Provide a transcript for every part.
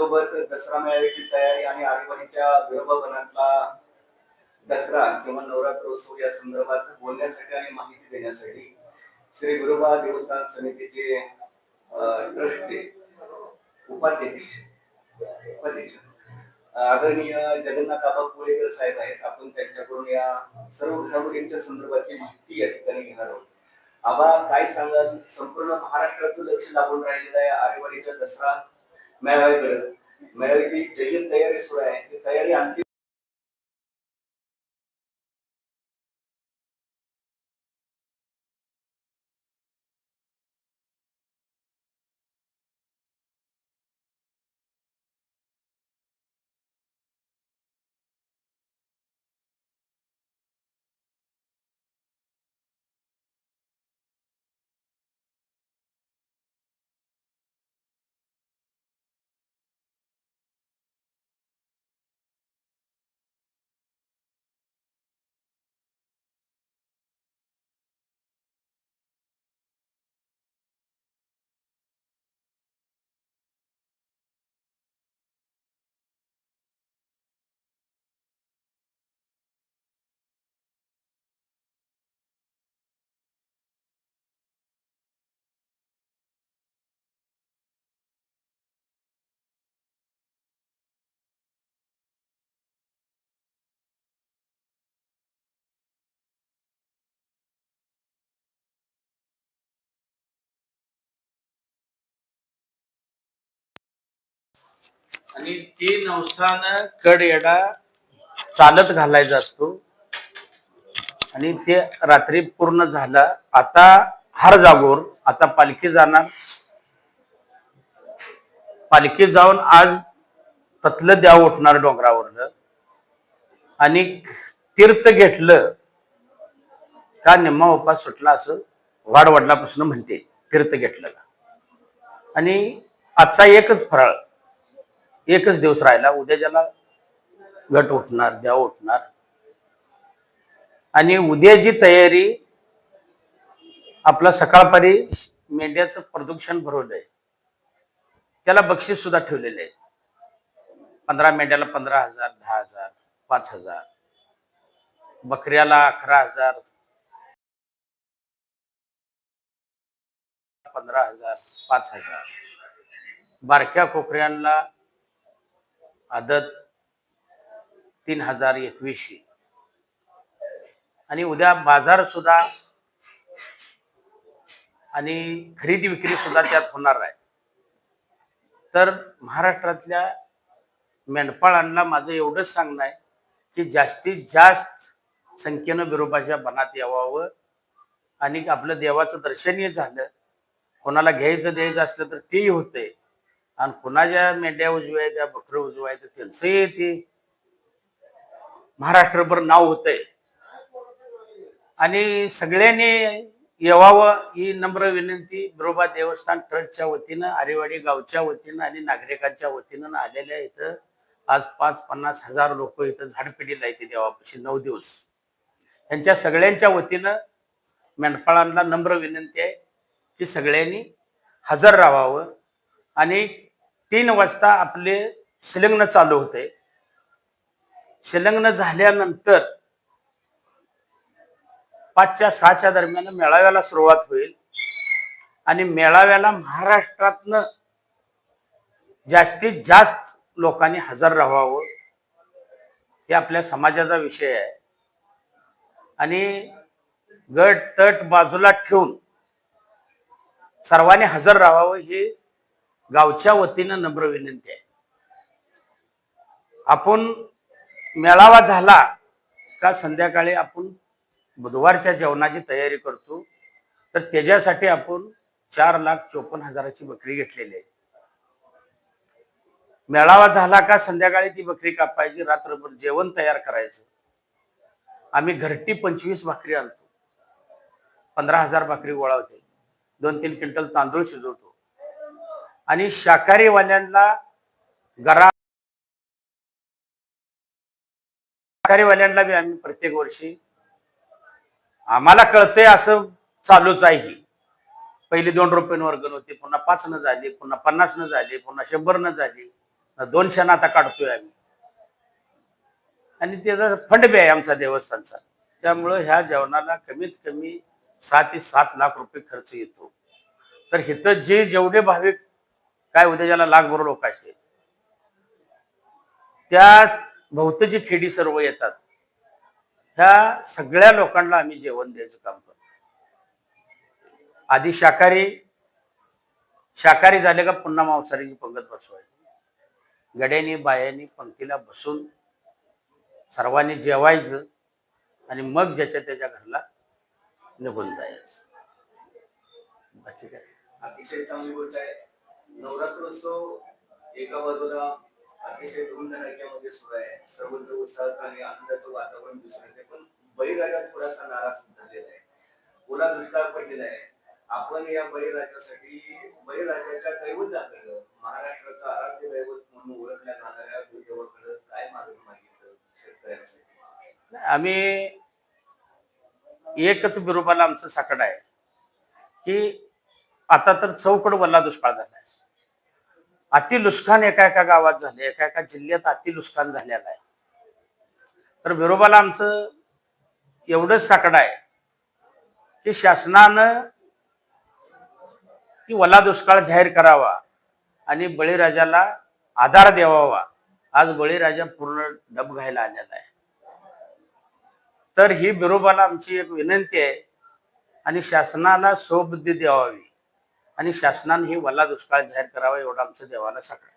सोबत दसरा मेळाव्याची तयारी आणि आरेवाडीच्या विरोबावनातला दसरा किंवा नवरात्रोत्सव या संदर्भात बोलण्यासाठी आणि माहिती देण्यासाठी श्री गुरुबा देवस्थान समितीचे ट्रस्टचे उपाध्यक्ष उपाध्यक्ष आदरणीय जगन्नाथ आबा कोळेकर साहेब आहेत. आपण त्यांच्याकडून या सर्व घडामोडींच्या संदर्भातली माहिती या ठिकाणी घेणार आहोत. आबा काय सांगाल? संपूर्ण महाराष्ट्राचं लक्ष लागून राहिलेलं आहे आरेवाडीच्या दसरा. मेळाव्याकडे मेळाव्याची जय्यत तयारी सुरू आहे ती तयारी अंतिम आणि ती नवसानं कड येडा चालत घालायचा असतो. आणि ते रात्री पूर्ण झालं आता हर जागोर आता पालखी जाणार. पालखी जाऊन आज ततलं द्याव उठणार डोंगरावरनं. आणि तीर्थ घेतलं का निम्मा उपास सुटला असं वाडवडलापासून म्हणते तीर्थ घेतलं का? आणि आजचा एकच फराळ एकच दिवस राहिला उद्या ज्याला घट उठणार द्या उठणार. आणि उद्याची तयारी आपला सकाळपारी मेंढ्याचं प्रदूषण भरवलंय. त्याला बक्षीस सुद्धा ठेवलेले आहे पंधरा मेंढ्याला पंधरा हजार दहा हजार पाच हजार. बकऱ्याला अकरा हजार. पंधरा हजार पाच हजार. बारक्या कोकऱ्यांना आदत तीन हजार एकवीसशे. आणि उद्या बाजार सुद्धा आणि खरेदी विक्री सुद्धा त्यात होणार आहे. तर महाराष्ट्रातल्या मेंढपाळांना माझं एवढंच सांगणं आहे की जास्तीत जास्त संख्येनं बिरोबाच्या बनात यावावं आणि आपलं देवाचं दर्शनीय झालं कोणाला घ्यायचं द्यायचं असलं तर तेही होतंय. आणि कुणाच्या मेंढ्या उजव्या आहेत त्या बकरं उजव्या आहेत त्यांचंही येते महाराष्ट्रभर नाव होतंय. आणि सगळ्यांनी येवावं ही नम्र विनंती. बिरोबा देवस्थान ट्रस्टच्या वतीनं आरेवाडी गावच्या वतीनं आणि नागरिकांच्या वतीनं आलेल्या इथं आज पाच पन्नास हजार लोक इथं झाडपिढीला येते देवापाशी नऊ दिवस. यांच्या सगळ्यांच्या वतीनं मेंढपाळांना नम्र विनंती आहे की सगळ्यांनी हजर राहावं आणि तीन वाजता आपले संलग्न चालू होते. संलग्न झाल्यानंतर पाचच्या सहाच्या दरम्यान मेळाव्याला सुरुवात होईल. आणि मेळाव्याला महाराष्ट्रातनं जास्तीत जास्त लोकांनी हजर राहावं हे आपल्या समाजाचा विषय आहे. आणि गट तट बाजूला ठेवून सर्वांनी हजर राहावं ही गावच्या वतीनं नम्र विनंती आहे. आपण मेळावा झाला का संध्याकाळी आपण बुधवारच्या जेवणाची तयारी करतो तर त्याच्यासाठी आपण चार लाख चोपन्न हजाराची बकरी घेतलेली आहे. मेळावा झाला का संध्याकाळी ती बकरी कापायची रात्रभर जेवण तयार करायचं. आम्ही घरटी पंचवीस भाकरी आणतो. पंधरा हजार भाकरी गोळा होते. दोन तीन क्विंटल तांदूळ शिजवतो. आणि शाकाहारीवाल्यांना गरा शाकाहारीवाल्यांना बी आम्ही प्रत्येक वर्षी आम्हाला कळतंय असं चालूच आहे ही. दोन रुपये वर्गण होते पुन्हा पाच न झाली पुन्हा पन्नास न झाली पुन्हा शंभर न झाली दोन क्षण आता काढतोय आम्ही. आणि त्याचा फंड बी आहे आमचा देवस्थानचा त्यामुळं ह्या जेवणाला कमीत कमी सहा ते सात लाख रुपये खर्च येतो. तर इथं जे जेवढे भाविक काय होते ज्याला लाखभर लोक असते त्या भौतची खेडी सर्व येतात. ह्या सगळ्या लोकांना आम्ही जेवण द्यायचं काम करतो. आधी शाकाहारी शाकाहारी झाले का पुन्हा मांसाहारीची पंगत बसवायची. गड्यानी बायांनी पंक्तीला बसून सर्वांनी जेवायचं आणि मग ज्याच्या त्याच्या घरला निघून जायचं. बाकी काय? अतिशय चांगली गोष्ट आहे. नवरात्रोत्सव एका बाजूला अतिशय धूमधडाक्यामध्ये सुरू आहे. सर्वत्र उत्साहाचं आणि आनंदाचं वातावरण दिसून येते. पण बळीराजा थोडासा नाराज झालेला आहे. ओला दुष्काळ पडलेला आहे. आपण या बळीराजासाठी बळीराजाच्या दैवताकडं महाराष्ट्राचं आराध्य दैवत म्हणून ओळखल्या जाणाऱ्या देवाकडं काय मागणी मागितलं शेतकऱ्यांसाठी? आम्ही एकच बिरोबाला आमचं साकड आहे. की आता तर चौकड वल्ला दुष्काळ झालाय. अतिलुस्कान एका एका गावात झाले एका एका जिल्ह्यात अति झालेलं आहे. तर विरोबाला आमचं एवढंच साकड आहे की शासनानं की वला दुष्काळ जाहीर करावा आणि बळीराजाला आधार द्यावा आज बळीराजा पूर्ण डब घ्यायला आलेला आहे. तर ही बिरोबाला आमची एक विनंती आहे आणि शासनाला सोबुद्धी द्यावावी आणि शासनाने ही वल्ला दुष्काळ जाहीर करावा एवढं आमचं देवाला साकडं.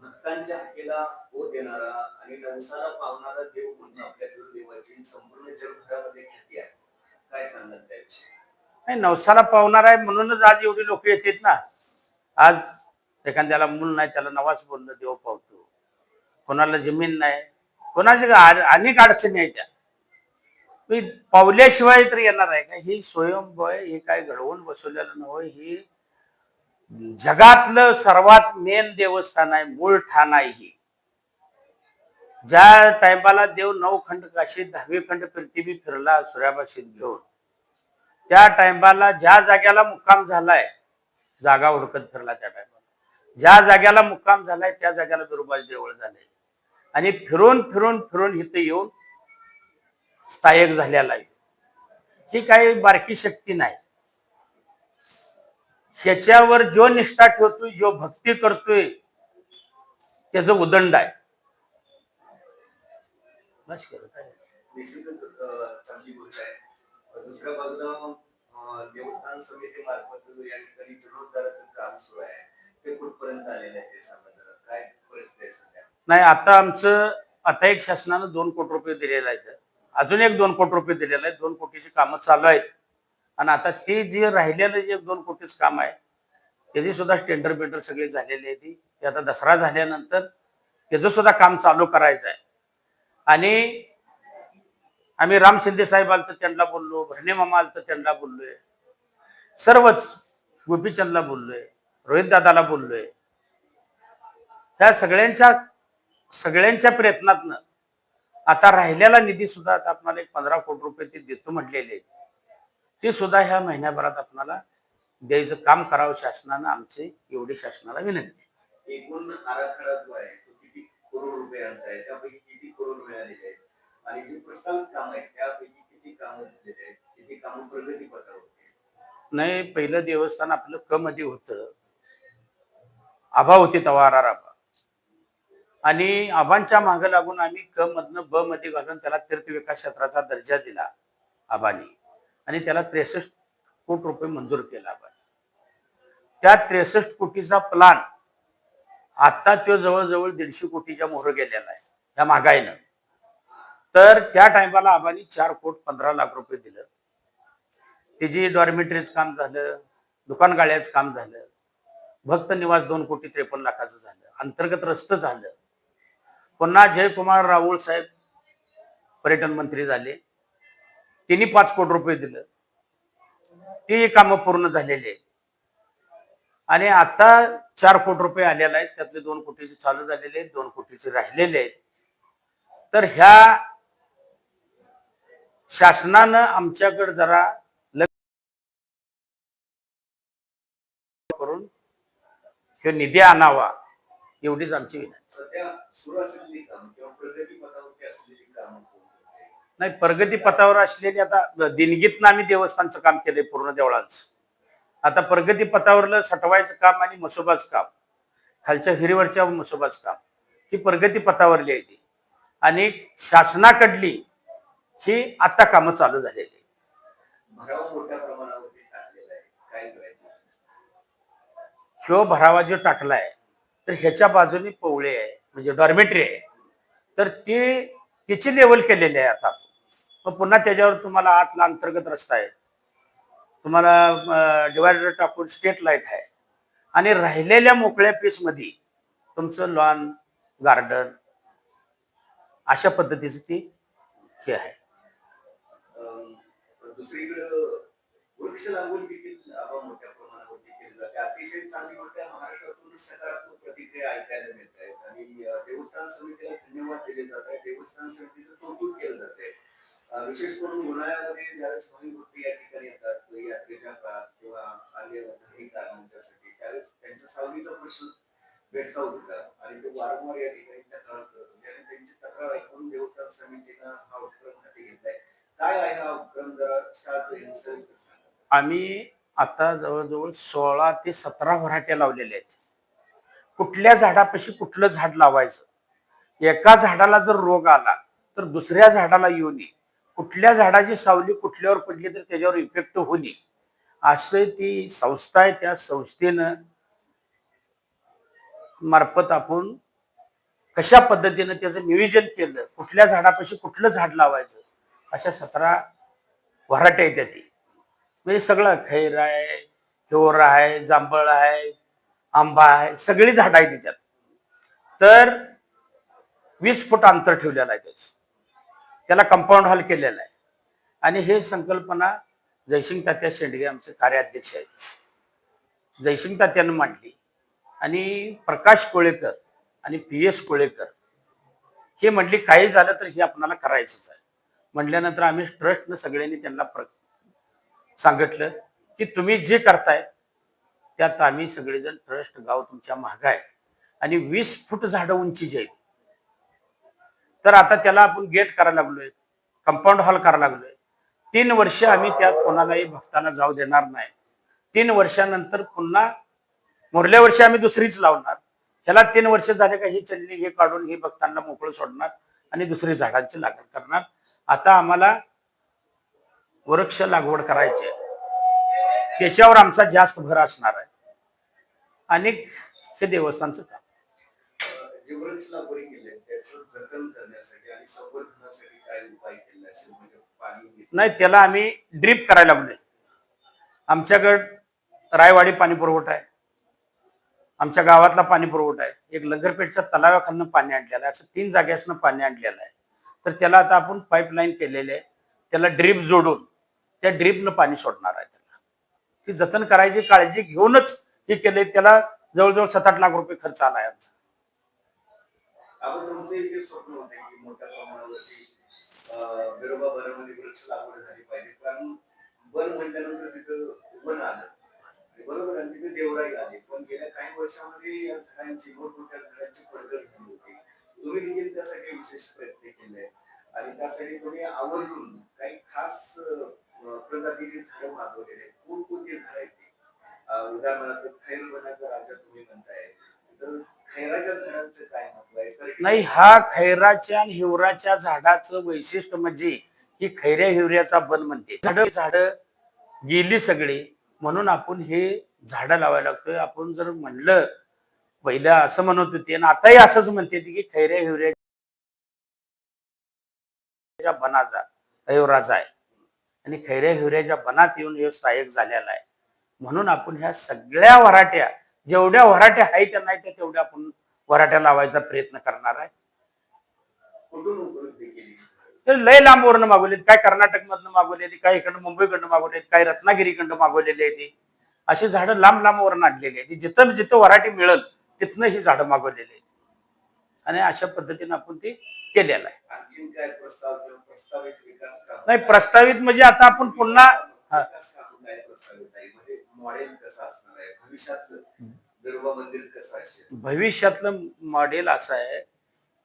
भक्तांच्या हाकेला ओ देणारा आणि नवसाला पावणारा देव म्हणून आपल्या गुरुदेवाची संपूर्ण जगभरामध्ये ख्याती आहे. काय सांगणार त्याची? नाही नवसाला पावणार आहे म्हणूनच आज एवढी लोक येतात ना. आज एखाद्याला मूल नाही त्याला नवाज बोलणं देव पावतो. कोणाला जमीन नाही. कोणाच्या आ- अनेक अडचणी आहेत त्या. मी पावल्याशिवाय तर येणार आहे का? ही स्वयंभय हे काय घडवून बसवलेलं नव्हे ही जगातलं सर्वात मेन देवस्थान आहे मूळ ठाण आहे ही. ज्या टायमाला देव नऊ खंड काशीत दहावी खंड पृथ्वी फिरला सूर्यापाशीत घेऊन त्या टायमाला ज्या जाग्याला मुक्काम झालाय जागा हुडकत फिरला त्या टायमाला. ज्या जाग्याला मुक्काम झालाय त्या जाग्याला बिरोबाज देवळ झालंय. आणि फिरून फिरून फिरून इथं येऊन स्थायक झालेला आहे ही काही बारकी शक्ती नाही. ह्याच्यावर जो निष्ठा ठेवतोय जो भक्ती करतोय त्याचं उदंड आहे. चांगली गोष्ट आहे. दुसऱ्या बाजूला देवस्थान या ठिकाणी जीर्णोद्धाराचं काम सुरू आहे. ते कुठपर्यंत आलेलं आहे ते सांगा जरा. काय परिस्थिती आहे सध्या? नाही आता आमचं आता एक शासनानं दोन कोटी रुपये दिलेले आहेत. अजून एक दोन कोटी रुपये दिलेले आहेत. दोन कोटीची कामं चालू आहेत. आणि आता ते जे राहिलेलं जे दोन कोटीच काम आहे त्याची सुद्धा टेंडर बेंडर सगळी झालेली आहे ती. ते आता दसरा झाल्यानंतर त्याचं सुद्धा काम चालू करायचं आहे. आणि आम्ही राम शिंदे साहेब आलं तर त्यांना बोललो. भरणे मामा आलं तर त्यांना बोललोय. सर्वच गोपीचंदला बोललोय. रोहित दादाला बोललोय. ह्या सगळ्यांच्या सगळ्यांच्या प्रयत्नातनं आता राहिलेला निधी सुद्धा आता आपल्याला एक पंधरा कोटी रुपये ते देतो म्हटलेले. ते सुद्धा ह्या महिन्याभरात आपल्याला द्यायचं काम करावं शासनानं आमची एवढी शासनाला विनंती. एकूण आराखडा जो आहे तो किती करोड रुपयांचा आहे त्यापैकी किती करोड मिळालेले आहेत? आणि जी प्रस्तावित काम आहेत त्यापैकी किती कामं झालेले आहेत? किती कामं प्रगती नाही पहिलं देवस्थान आपलं क मध्ये होतं. आभा होती तवारा आणि आबांच्या मागे लागून आम्ही क मधनं ब मध्ये घालून त्याला तीर्थ विकास क्षेत्राचा दर्जा दिला आबांनी. आणि त्याला त्रेसष्ट कोटी रुपये मंजूर केला आबांनी. त्या त्रेसष्ट कोटीचा प्लान आता तो जवळजवळ दीडशे कोटीच्या मोहर गेलेला आहे या महागाईनं. तर त्या टायमाला आबांनी चार कोट पंधरा लाख रुपये दिलं. त्याची डॉर्मेटरीच काम झालं दुकान गाळ्याचं काम झालं भक्त निवास दोन कोटी त्रेपन्न लाखाचं झालं अंतर्गत रस्त झालं. पुन्हा जयकुमार राहुल साहेब पर्यटन मंत्री झाले. त्यांनी पाच कोटी रुपये दिलं. ती कामं पूर्ण झालेली आहेत. आणि आता चार कोटी रुपये आलेले आहेत. त्यातले दोन कोटीचे चालू झालेले आहेत दोन कोटीचे राहिलेले आहेत. तर ह्या शासनानं आमच्याकडे जरा करून हे निधी आणावा. एवढीच आमची विनंती? नाही प्रगती पथावर असलेली आता दिनगीतनं आम्ही देवस्थानचं काम केलंय पूर्ण देवळांचं. आता प्रगती पथावरलं सटवायचं काम आणि मसोबाचं काम खालच्या हिरीवरच्या मसोबाचं काम ही प्रगती पथावरली आहे ती. आणि शासनाकडली ही आता कामं चालू झालेली आहेत. भराव मोठ्या प्रमाणावरती टाकलेला आहे. काय करायचं? ह्यो भरावा जो टाकलाय तर ह्याच्या बाजूने पवळे आहे म्हणजे डॉर्मेटरी आहे. तर ते त्याची लेवल केलेली आहे आता. मग पुन्हा त्याच्यावर तुम्हाला आतला अंतर्गत रस्ता आहे. तुम्हाला डिवायडर टाकून स्टेट लाइट आहे. आणि राहिलेल्या मोकळ्या पीसमध्ये तुमचं लॉन गार्डन अशा पद्धतीचं ती हे आहे. दुसरीकडे वृक्ष लागवड देखील मोठ्या प्रमाणावरती केली जाते. अतिशय चांगली गोष्ट महाराष्ट्रात सकारात्मक प्रतिक्रिया ऐकायला मिळत आहेत आणि देवस्थान समितीला धन्यवाद दिले जात आहे देवस्थान समितीचं कौतुक केलं जात आहे. विशेष करून उन्हाळ्यामध्ये ज्यावेळेस भक्ती या ठिकाणी येतात यात्रेच्या काळात किंवा अन्य धार्मिक कारणांच्यासाठी त्यावेळेस त्यांच्या सावलीचा प्रश्न भेडसावत होता आणि ते वारंवार या ठिकाणी तक्रार करत. होते आणि त्यांची तक्रार ऐकून देवस्थान समितीनं हा उपक्रम हाती घेतलाय. काय आहे हा उपक्रम? जरा स्टार्ट आम्ही आता जवळजवळ सोळा ते सतरा व्हराट्या लावलेल्या आहेत. कुठल्या झाडापाशी कुठलं झाड लावायचं? एका झाडाला जर रोग आला तर दुसऱ्या झाडाला येऊ नये. कुठल्या झाडाची सावली कुठल्यावर पडली तर त्याच्यावर इफेक्ट होणे असं ती संस्था आहे त्या संस्थेनं मार्फत आपण कशा पद्धतीनं त्याचं नियोजन केलं कुठल्या झाडापाशी कुठलं झाड लावायचं अशा सतरा वराट्या आहेत ती. म्हणजे सगळं खैर आहे हिवर आहे जांभळ आहे आंबा आहे सगळी झाडं आहेत त्याच्यात. तर वीस फूट अंतर ठेवलेलं आहे त्याचं. त्याला कंपाऊंड हॉल केलेला आहे. आणि हे संकल्पना जयसिंग तात्या शेंडगे आमचे कार्याध्यक्ष आहेत. जयसिंग तात्यानं मांडली. आणि प्रकाश कोळेकर आणि पी एस कोळेकर हे म्हणली काही झालं तर हे आपणाला करायचंच आहे. म्हटल्यानंतर आम्ही ट्रस्टनं सगळ्यांनी त्यांना प्र सांगितलं की तुम्ही जे करताय त्यात आम्ही सगळेजण ट्रस्ट गाव तुमच्या महाग आहे. आणि वीस फूट झाडं उंचीची आहेत. तर आता त्याला आपण गेट करायला लागलोय. कंपाऊंड हॉल करायला लागलोय. तीन वर्ष आम्ही त्यात कोणालाही भक्ताला जाऊ देणार नाही. तीन वर्षानंतर पुन्हा मोरल्या वर्षी आम्ही दुसरीच लावणार. ह्याला तीन वर्ष झाले का ही चल्ली हे काढून हे भक्तांना मोकळं सोडणार आणि दुसरी झाडांची लागण करणार. आता आम्हाला वृक्ष लागवड करायची आहे. त्याच्यावर आमचा जास्त भर असणार आहे. आणि हे देवस्थानचं काम. म्हणजे नाही त्याला आम्ही ड्रीप करायला लागलोय आमच्याकडं रायवाडी पाणी पुरवठा आहे. आमच्या गावातला पाणी पुरवठा आहे. एक लंगरपेठच्या तलावाखालनं पाणी आणलेलं आहे. असं तीन जाग्यासनं पाणी आणलेलं आहे. तर त्याला आता आपण पाईपलाईन केलेले आहे. त्याला ड्रीप जोडून त्या ड्रीपनं पाणी सोडणार आहे त्याला. ती जतन करायची काळजी घेऊनच हे केले त्याला जवळजवळ सात आठ लाख रुपये खर्च आला आमचा. इथे स्वप्न होते की मोठ्या वृक्ष लागवड झाली पाहिजे. कारण तिथं आलं. बरोबर आणि तिथे देवराई आली. पण गेल्या काही वर्षामध्ये या सगळ्यांची मोठमोठ्या झाडांची पडझड झाली होती. तुम्ही देखील त्यासाठी विशेष प्रयत्न केले. आणि त्यासाठी तुम्ही आवर्जून काही खास प्रजातीचे प्रजातीची झाडं मागवलेली आहेत. कोणकोणती आहेत? उदाहरणार्थ खैर राजा तुम्ही म्हणताय. तर खैराच्या झाडांचं काय महत्त्व आहे? तर नाही हा खैराच्या आणि हिवराच्या झाडाचं वैशिष्ट्य म्हणजे ही खैऱ्या हिवऱ्याचा बन म्हणते. झाड झाड गेली सगळी. म्हणून आपण हे झाड लावायला लागतोय. आपण जर म्हणलं पहिलं असं म्हणत होते आणि आताही असंच म्हणते की खैऱ्या हिवऱ्याच्या बनाचा हिवराचा आहे. आणि खैऱ्या हिवऱ्याच्या बनात येऊन हे स्थायक झालेला आहे. म्हणून आपण ह्या सगळ्या वराट्या जेवढ्या वराट्या आहेत त्या नाही त्या तेवढ्या आपण वराट्या लावायचा प्रयत्न करणार आहे. लय लांबवरनं मागवलेत. काय कर्नाटक मधनं मागवले काय इकडनं मुंबईकडनं मागवलेत काय रत्नागिरीकडनं मागवलेले आहे ते अशी झाडं लांब लांबवरनं आणलेली आहेत. जिथं जिथं वराठी मिळेल तिथनं ही झाडं मागवलेली आहेत. आणि अशा पद्धतीनं आपण ते केलेलं आहे. नाही प्रस्तावित म्हणजे आता आपण पुन्हा हा. विकास काम काय प्रस्तावित आहे म्हणजे मॉडेल कसं असणार आहे? भविष्यातलं बिरोबा मंदिर कसं असेल? भविष्यातलं मॉडेल असं आहे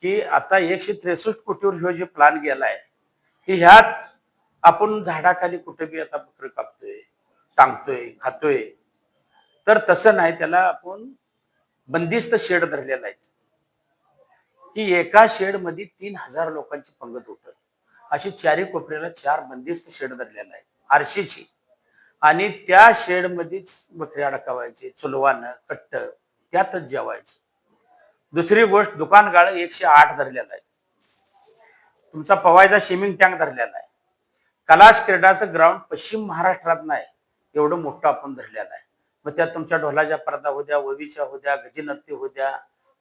की आता एकशे त्रेसष्ट कोटीवर ह्यो जे प्लॅन गेलाय की ह्यात आपण झाडाखाली कुठे बी आता बकरं कापतोय टांगतोय खातोय तर तसं नाही त्याला आपण बंदिस्त शेड धरलेला आहे. की एका शेडमध्ये तीन हजार लोकांची पंगत होत अशी चारी कोपऱ्याला चार बंदिस्त शेड धरलेला आहे. आरशीची. आणि त्या शेड मध्येच बकरी अडकावायचे चुलवानं कट्ट त्यातच जेवायचं. दुसरी गोष्ट दुकान गाळ एकशे आठ धरलेला आहे. तुमचा पवायचा शेमिंग टँक धरलेला आहे. कलाश क्रीडाचं ग्राउंड पश्चिम महाराष्ट्रात नाही एवढं मोठं आपण धरलेलं आहे. मग त्यात तुमच्या ढोलाच्या पडदा होद्या ववीच्या होद्या गजिनर्ती होद्या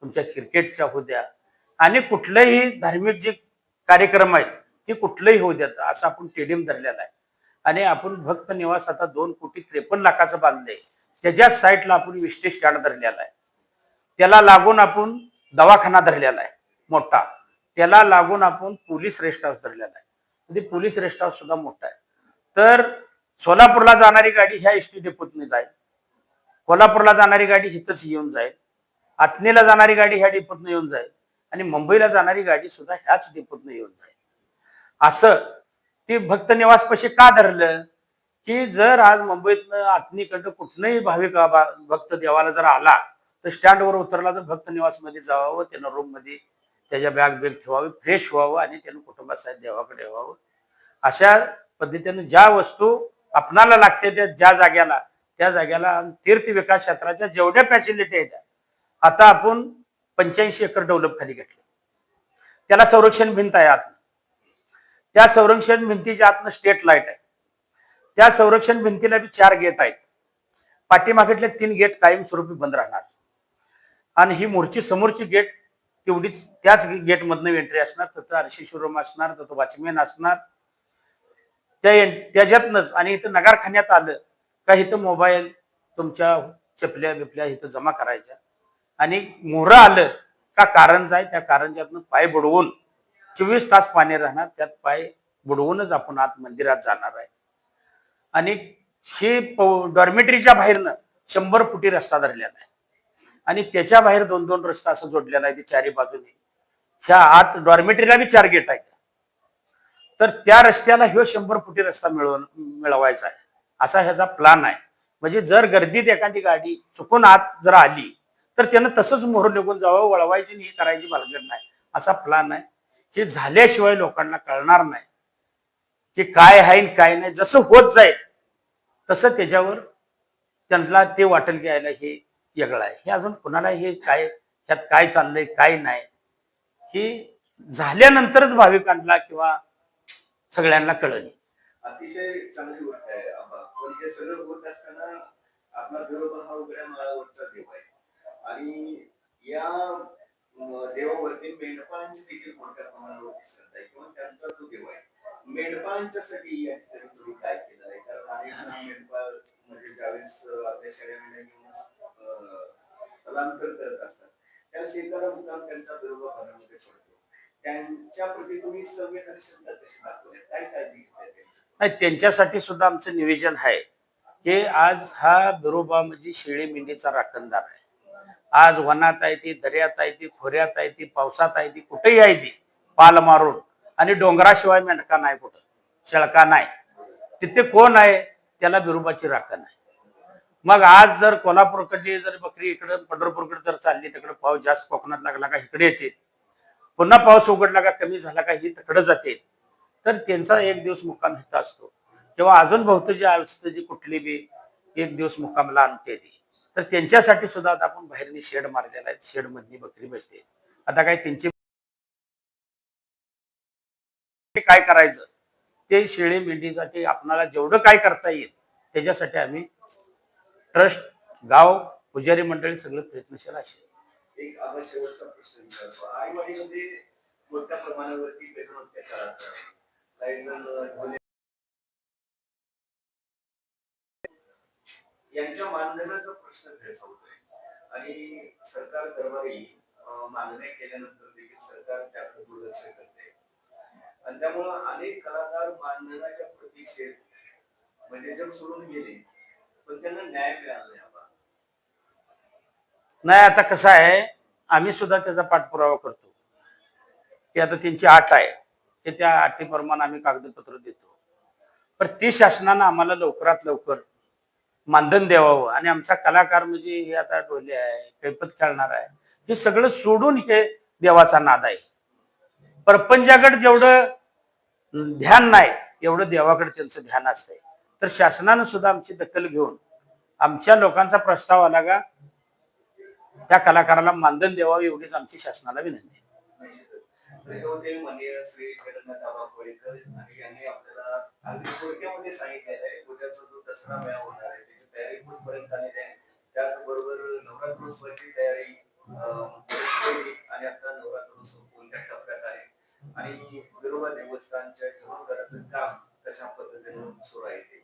तुमच्या क्रिकेटच्या होद्या आणि कुठलेही धार्मिक जे कार्यक्रम आहेत ते कुठलेही होऊ द्यात असं आपण स्टेडियम धरलेला आहे. आणि आपण भक्त निवास आता दोन कोटी त्रेपन्न लाखाचं बांधलंय. त्याच्याच साईडला आपण विष्टे स्टँड धरलेला आहे. त्याला लागून आपण दवाखाना धरलेला आहे मोठा. त्याला लागून आपण पोलीस रेस्ट हाऊस धरलेला आहे. म्हणजे पोलीस रेस्ट हाऊस सुद्धा मोठा आहे. तर सोलापूरला जाणारी गाडी ह्या एस टी डेपोतने जाईल. कोल्हापूरला जाणारी गाडी हिथंच येऊन जाईल. आत्नेला जाणारी गाडी ह्या डेपोतनं येऊन जाईल. आणि मुंबईला जाणारी गाडी सुद्धा ह्याच डेपोतनं येऊन जाईल. असं ते भक्त निवास का धरलं? की जर आज मुंबईतनं आत्नीकडं कुठनंही भाविक भक्त देवाला जर आला तर स्टँडवर उतरला तर भक्त निवासमध्ये जावावं त्यानं रूममध्ये त्याच्या बॅग बॅग ठेवावी फ्रेश व्हावं आणि त्यानं कुटुंबासहित देवाकडे व्हावं अशा पद्धतीनं ज्या वस्तू आपणाला लागते त्या ज्या जाग्याला त्या जाग्याला तीर्थ विकास क्षेत्राच्या जेवढ्या फॅसिलिटी आहेत आता आपण पंच्याऐंशी एकर डेव्हलप खाली घेतले. त्याला संरक्षण भिंत आहे आत. त्या संरक्षण भिंतीच्या आतनं स्टेट लाइट आहे. त्या संरक्षण भिंतीला बी चार गेट आहेत. पाठीमागेतले तीन गेट कायमस्वरूपी बंद राहणार. आणि ही मोर्ची समोरची गेट तेवढीच त्याच गेटमधनं एंट्री असणार. तिथं आरशीश्वरम असणार तिथं वॉचमॅन असणार. त्या त्याच्यातनंच आणि इथं नगारखान्यात आलं का इथं मोबाईल तुमच्या चपल्या बिपल्या इथं जमा करायच्या. आणि मोहरं आलं का कारंजा आहे त्या कारंजातनं पाय बुडवून चोवीस तास पाणी राहणार त्यात पाय बुडवूनच आपण आत मंदिरात जाणार आहे. आणि हे डॉर्मेटरीच्या बाहेरनं शंभर फुटी रस्ता धरलेला आहे. आणि त्याच्या बाहेर दोन दोन रस्ता असं जोडलेला आहे ते चारी बाजूने. ह्या आत डॉर्मेटरीला बी चार गेट आहेत. तर त्या रस्त्याला ह्यो शंभर फुटी रस्ता मिळव मिळवायचा आहे. असा ह्याचा प्लान आहे. म्हणजे जर गर्दीत एखादी गाडी चुकून आत जर आली तर त्यानं तसंच मोहर निघून जावं वळवायची नाही करायची बालगड नाही. असा प्लान आहे. हे झाल्याशिवाय लोकांना कळणार नाही. की काय आहे काय नाही. जसं होत जाईल तसं त्याच्यावर त्यांना ते वाटेल यायला हे वेगळं आहे. हे अजून कुणाला हे काय ह्यात काय चाललंय काय नाही. हे झाल्यानंतरच भाविकांना किंवा सगळ्यांना कळलं. अतिशय चांगली गोष्ट आहे पण हे सगळं होत असताना आपला बिरोबा हा उघड्या माळावरचा देव आहे. आणि या देवावरती मेंढपाळांची देखील मोठ्या प्रमाणावरती श्रद्धा आहे. किंवा त्यांचा तो देव आहे मेंढपाळांच्यासाठी या ठिकाणी तुम्ही काय केलं आहे? कारण अनेक मेंढपाळ म्हणजे ज्यावेळेस आपल्या शाळेमध्ये घेऊन स्थलांतर करत असतात त्यावेळेस एखादा मुद्दाम त्यांचा बिरोबा भागामध्ये पडतो. त्यांच्या प्रती तुम्ही संवेदनशीलता कशी दाखवली? काय काळजी घेतली नाही त्यांच्यासाठी सुद्धा आमचं निवेदन आहे की आज हा बिरोबा म्हणजे शेळी मेंढीचा राखणदार आहे. आज वनात आहे ती दर्यात आहे ती खोऱ्यात आहे ती पावसात आहे ती कुठेही आहे ती पाल मारून. आणि डोंगराशिवाय मेंढका नाही कुठं. शेळका नाही. तिथे कोण आहे? त्याला बिरुबाची राखण आहे. मग आज जर कोल्हापूरकडली जर बकरी इकडं पंढरपूरकडे जर चालली तिकडे पाऊस जास्त कोकणात लागला का इकडे येते. पुन्हा पाऊस उघडला का कमी झाला का ही तिकडे जाते. तर त्यांचा एक दिवस मुक्काम इथं असतो. किंवा अजून बहुतेक असतं जी कुठली बी एक दिवस मुक्कामला आणते ती. तर त्यांच्यासाठी सुद्धा आता आपण बाहेरनी शेड मारलेला आहे. शेड मधली बकरी बसते आता काय त्यांची काय करायचं? ते शेळी मेंढीसाठी आपणाला जेवढं काय करता येईल त्याच्यासाठी आम्ही ट्रस्ट गाव पुजारी मंडळी सगळं प्रयत्नशील असेल. एक शेवटचा प्रश्न विचारतो. मोठ्या प्रमाणावरती यांच्या मानधनाचा प्रश्न भेडसावतोय आणि सरकार दरबारी मागण्या केल्यानंतर देखील सरकार त्याकडे दुर्लक्ष करते. आणि त्यामुळं अनेक कलाकार मानधनाच्या प्रतीक्षेत म्हणजे जग सोडून गेले पण त्यांना न्याय मिळाला नाही नाही आता कसं आहे आम्ही सुद्धा त्याचा पाठपुरावा करतो. की आता त्यांची आट आहे ते त्या अटीप्रमाणे आम्ही कागदपत्र देतो. पण ती शासनानं आम्हाला लवकरात लवकर मानधन द्यावं आणि आमचा कलाकार म्हणजे हे आता डोले आहे कैपत खेळणार आहे. हे सगळं सोडून हे देवाचा नाद आहे. परपंचाकडे जेवढं ध्यान नाही एवढं देवाकडे त्यांचं ध्यान असतंय. तर शासनानं सुद्धा आमची दखल घेऊन आमच्या लोकांचा प्रस्ताव आला का त्या कलाकाराला मानधन द्यावं एवढीच आमची शासनाला विनंती आहे. निश्चितच. तर हे तयारी कुठपर्यंत आलेली आहे. त्याचबरोबर नवरात्रोत्सवाची तयारी आणि आता नवरात्रोत्सव कोणत्या टप्प्यात आहे? आणि विरोबा देवस्थानच्या जीवनकराचं काम कशा पद्धतीने सुरू आहे ते?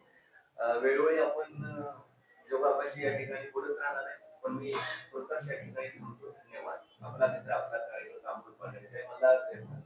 वेळोवेळी आपण अं, जोगापाशी या ठिकाणी बोलत राहणार आहे पण मी तुर्तास या ठिकाणी थांबतो. धन्यवाद. आपला मित्र आपला कार्यक्रम काम जय मल्हार जय मल्हार.